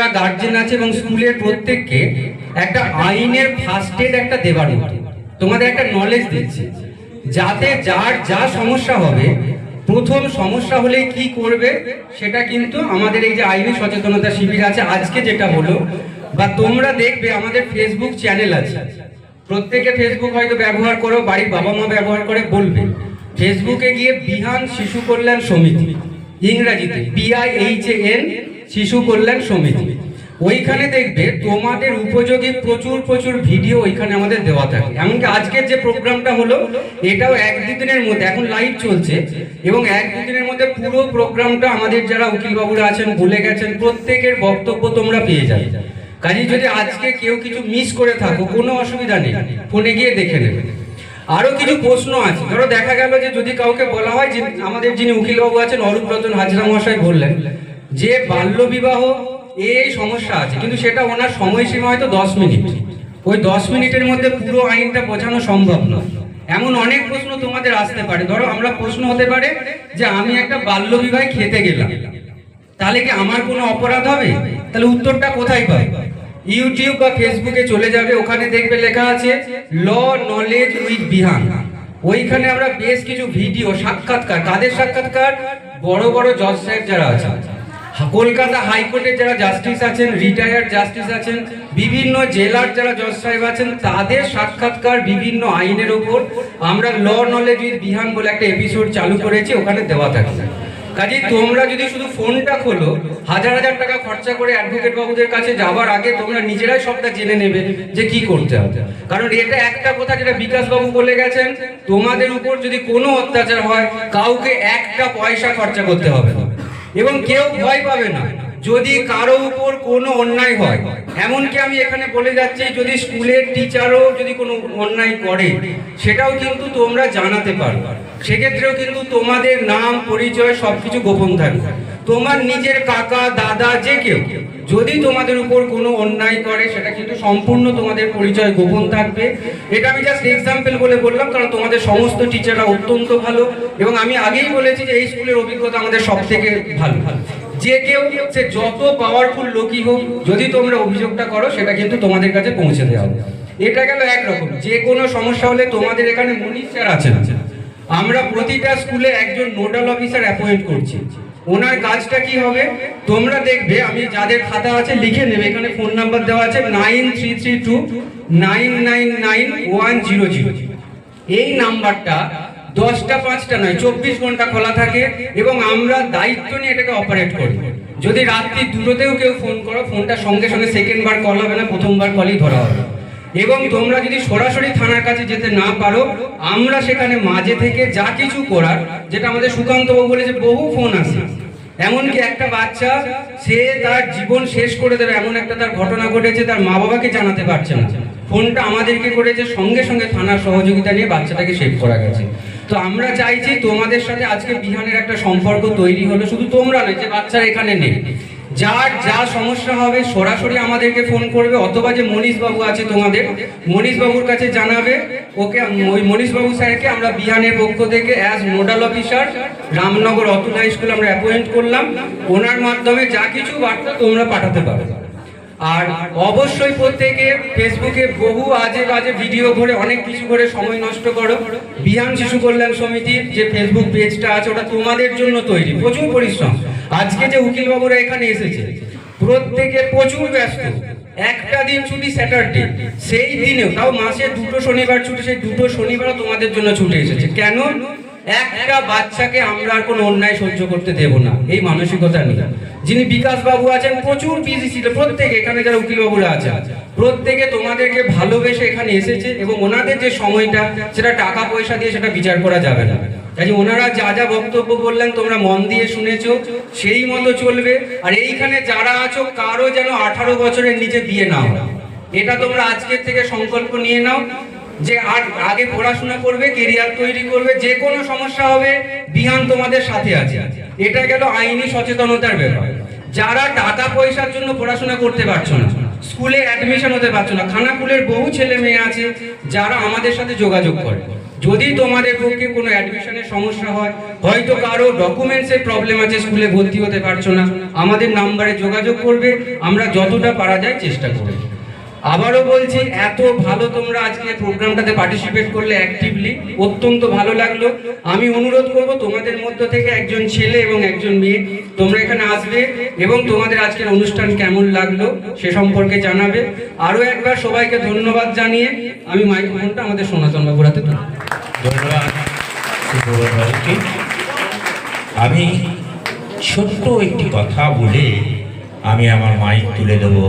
যারা গার্জেন আছে এবং স্কুলের প্রত্যেককে একটা আইনের ফার্স্ট এড একটা দেবার তোমাদের একটা নলেজ দিচ্ছি যাতে যার যা সমস্যা হবে, প্রথম সমস্যা হলে কি করবে, সেটা কিন্তু আমাদের এই যে আইনি সচেতনতা শিবির আছে, আজকে যেটা হলো, বা তোমরা দেখবে আমাদের ফেসবুক চ্যানেল আছে। প্রত্যেকে ফেসবুক হয়তো ব্যবহার করো, বাড়ির বাবা মা ব্যবহার করে, বলবে। ফেসবুকে গিয়ে বিহান শিশু কল্যাণ সমিতি, ইংরাজিতে বিআইএইচ এন শিশু কল্যাণ সমিতি। ওইখানে দেখবে তোমাদের উপযোগী প্রচুর প্রচুর ভিডিও ওইখানে আমাদের দেওয়া থাকে। এমনকি আজকের যে প্রোগ্রামটা হলো, এটাও এক দুদিনের মধ্যে, এখন লাইভ চলছে। এবং এক দুদিনের মধ্যে পুরো প্রোগ্রামটা আমাদের যারা উকিল বাবুরা আছেন, ভুলে গেছেন, প্রত্যেকের বক্তব্য তোমরা পেয়ে যাবে। কাজে যদি আজকে কেউ কিছু মিস করে থাকো, কোনো অসুবিধা নেই। ফোনে গিয়ে দেখে নেবে। আরও কিছু প্রশ্ন আছে। ধরো দেখা গেল যে যদি কাউকে বলা হয় যে আমাদের যিনি উকিলবাবু আছেন, অরূপ রতন হাজরা মহাশয় বললেন, যে বাল্য বিবাহ এই সমস্যা আছে, কিন্তু সেটা ওনার সময়সীমা হয়তো দশ মিনিট। ওই দশ মিনিটের মধ্যে পুরো আইনটা বোঝানো সম্ভব নয়। এমন অনেক প্রশ্ন তোমাদের আসতে পারে। ধরো, আমরা প্রশ্ন হতে পারে যে আমি একটা বাল্য বিবাহে খেতে গেলাম। তাহলে কি আমার কোনো অপরাধ হবে? তাহলে উত্তরটা কোথায় পাই ইউটিউব বা ফেসবুকে চলে যাবে, ওখানে দেখবে লেখা আছে, ল নলেজ উইথ বিহান। ওইখানে আমরা বেশ কিছু ভিডিও, সাক্ষাৎকার। কাদের সাক্ষাৎকার? বড় বড় জজ সাহেব যারা আছেন। কলকাতা হাইকোর্টের যারা জাস্টিস আছেন রিটায়ার্ড জাস্টিস আছেন, বিভিন্ন জেলার যারা জজ সাহেব আছেন, তাদের সাক্ষাৎকার বিভিন্ন আইনের ওপর আমরা ল নলেজ উইথ বিহান বলে একটা এপিসোড চালু করেছি, ওখানে দেওয়া থাকে। কাজে তোমরা যদি শুধু ফোনটা খোলো, হাজার হাজার টাকা খরচা করে অ্যাডভোকেট বাবুদের কাছে যাওয়ার আগে তোমরা নিজেরাই সবটা জেনে নেবে যে কি করতে হবে। কারণ এটা একটা কথা যেটা বিকাশ বাবু বলে গেছেন, তোমাদের উপর যদি কোনো অত্যাচার হয়, কাউকে একটা পয়সা খরচা করতে হবে এবং কেউ ভয় পাবে না। যদি কারও উপর কোনো অন্যায় হয়, এমনকি আমি এখানে বলে যাচ্ছি, যদি স্কুলের টিচারও যদি কোনো অন্যায় করে, সেটাও কিন্তু তোমরা জানাতে পারো। সেক্ষেত্রেও কিন্তু তোমাদের নাম, পরিচয় সবকিছু গোপন থাকবে। তোমার নিজের কাকা, দাদা, যে কেউ। যদি তোমাদের উপর কোনো অন্যায় করে, সেটা কিন্তু সম্পূর্ণ তোমাদের পরিচয় গোপন থাকবে। এটা আমি জাস্ট এক্সাম্পল বলে বললাম, কারণ তোমাদের সমস্ত টিচাররা অত্যন্ত ভালো। এবং আমি আগেই বলেছি যে এই স্কুলের অভিজ্ঞতা আমাদের সব থেকে ভালো। ভালো যে কেউ, সে যত পাওয়ারফুল লোকই হোক, যদি তোমরা অভিযোগটা করো, সেটা কিন্তু তোমাদের কাছে পৌঁছে দেওয়া হবে। এটা গেল একরকম। যে কোনো সমস্যা হলে তোমাদের এখানে মনীষ স্যার আছেন আমরা প্রতিটা স্কুলে একজন নোডাল অফিসার অ্যাপয়েন্ট করছি। ওনার কাজটা কি হবে? তোমরা দেখবে, আমি যাদের খাতা আছে লিখে নেবে, এখানে ফোন নাম্বার দেওয়া আছে nine three three two nine nine nine one zero zero এই নাম্বারটা দশটা, পাঁচটা নয়, চব্বিশ ঘণ্টা খোলা থাকে এবং আমরা দায়িত্ব নিয়ে এটাকে অপারেট করি। যদি রাত্রি দুটোতেও কেউ ফোন করো ফোনটা সঙ্গে সঙ্গে সেকেন্ড বার কল হবে না, প্রথমবার কলই ধরা হবে। এবং তোমরা যদি সরাসরি থানার কাছে যেতে না পারো, আমরা সেখানে মাঝে থেকে যা কিছু করার, যেটা আমাদের সুকান্ত বাবু বলে যে বহু ফোন আসে এমনকি একটা বাচ্চা, সে তার জীবন শেষ করে দেবে, এমন একটা তার ঘটনা ঘটেছে, তার মা বাবাকে জানাতে পারছে না। ফোনটা আমাদেরকে করেছে, সঙ্গে সঙ্গে থানার সহযোগিতা নিয়ে বাচ্চাটাকে সেভ করা গেছে। তো আমরা চাইছি তোমাদের সাথে আজকে বিহানের একটা সম্পর্ক তৈরি হলো, শুধু তোমরা নয়, যে বাচ্চারা এখানে নেই। যার যা সমস্যা হবে, সরাসরি আমাদেরকে ফোন করবে। অথবা যে মনীষবাবু আছে তোমাদের, মনীষবাবুর কাছে জানাবে। ওকে, ওই মনীষবাবু স্যারকে আমরা বিহানের পক্ষ থেকে as nodal officer Ramnagar Atul high school আমরা অ্যাপয়েন্ট করলাম। ওনার মাধ্যমে যা কিছু বার্তা তোমরা পাঠাতে পারো। আর অবশ্যই প্রত্যেকে ফেসবুকে বহু আজে বাজে ভিডিও করে অনেক কিছু করে সময় নষ্ট করো। বিহান শিশু কল্যাণ সমিতির যে ফেসবুক পেজটা আছে, ওটা তোমাদের জন্য তৈরি। প্রচুর পরিশ্রম। আজকে যে উকিল বাবুরা এখানে এসেছে, প্রত্যেকে প্রচুর ব্যস্ত। একটা দিন ছুটি স্যাটারডে, সেই দিনেও, তাও মাসে দুটো শনিবার ছুটি, সেই দুটো শনিবারও তোমাদের জন্য ছুটে এসেছে। কেন? একটা বাচ্চাকে আমরা আর কোনো অন্যায় সহ্য করতে দেব না, এই মানসিকতা নিয়ে। যিনি বিকাশ বাবু আছেন, প্রচুর বিজি ছিল। প্রত্যেকে এখানে যারা উকিল বাবুরা আছেন, প্রত্যেকে তোমাদেরকে ভালোবেসে এখানে এসেছে এবং ওনাদের যে সময়টা, সেটা টাকা পয়সা দিয়ে সেটা বিচার করা যাবে না। কাজে ওনারা যা যা বক্তব্য বললেন, তোমরা মন দিয়ে শুনেছো, সেই মতো চলবে। আর এইখানে যারা আছো, কারও যেন আঠারো বছরের নিচে বিয়ে না এটা তোমরা আজকের থেকে সংকল্প নিয়ে নাও, যে আর আগে পড়াশোনা করবে কেরিয়ার তৈরি করবে, যে কোনো সমস্যা হবে বিহান তোমাদের সাথে আছে। এটা গেল আইনি সচেতনতার ব্যাপার। যারা টাকা পয়সার জন্য পড়াশোনা করতে পারছ না, স্কুলে অ্যাডমিশন হতে পারছ না, খানাকুলের বহু ছেলে মেয়ে আছে যারা আমাদের সাথে যোগাযোগ করে। যদি তোমাদের পক্ষে কোনো অ্যাডমিশনের সমস্যা হয়, হয়তো কারও ডকুমেন্টসের প্রবলেম আছে, স্কুলে ভর্তি হতে পারছ না, আমাদের নাম্বারে যোগাযোগ করবে, আমরা যতটা পারা যায় চেষ্টা করব। আবারও বলছি, এত ভালো তোমরা আজকে প্রোগ্রামটাতে পার্টিসিপেট করলে অ্যাক্টিভলি অত্যন্ত ভালো লাগল। আমি অনুরোধ করব, তোমাদের মধ্য থেকে একজন ছেলে এবং একজন মেয়ে তোমরা এখানে আসবে এবং তোমাদের আজকের অনুষ্ঠান কেমন লাগল সে সম্পর্কে জানাবে। আরও একবার সবাইকে ধন্যবাদ জানিয়ে আমি মাইক মাইক্রোফোনটা আমাদের সনাতন বাবুর হাতে তুলে। ধন্যবাদ আমি ছোট্ট একটি কথা বলে আমি আমার মাইক তুলে দেবো।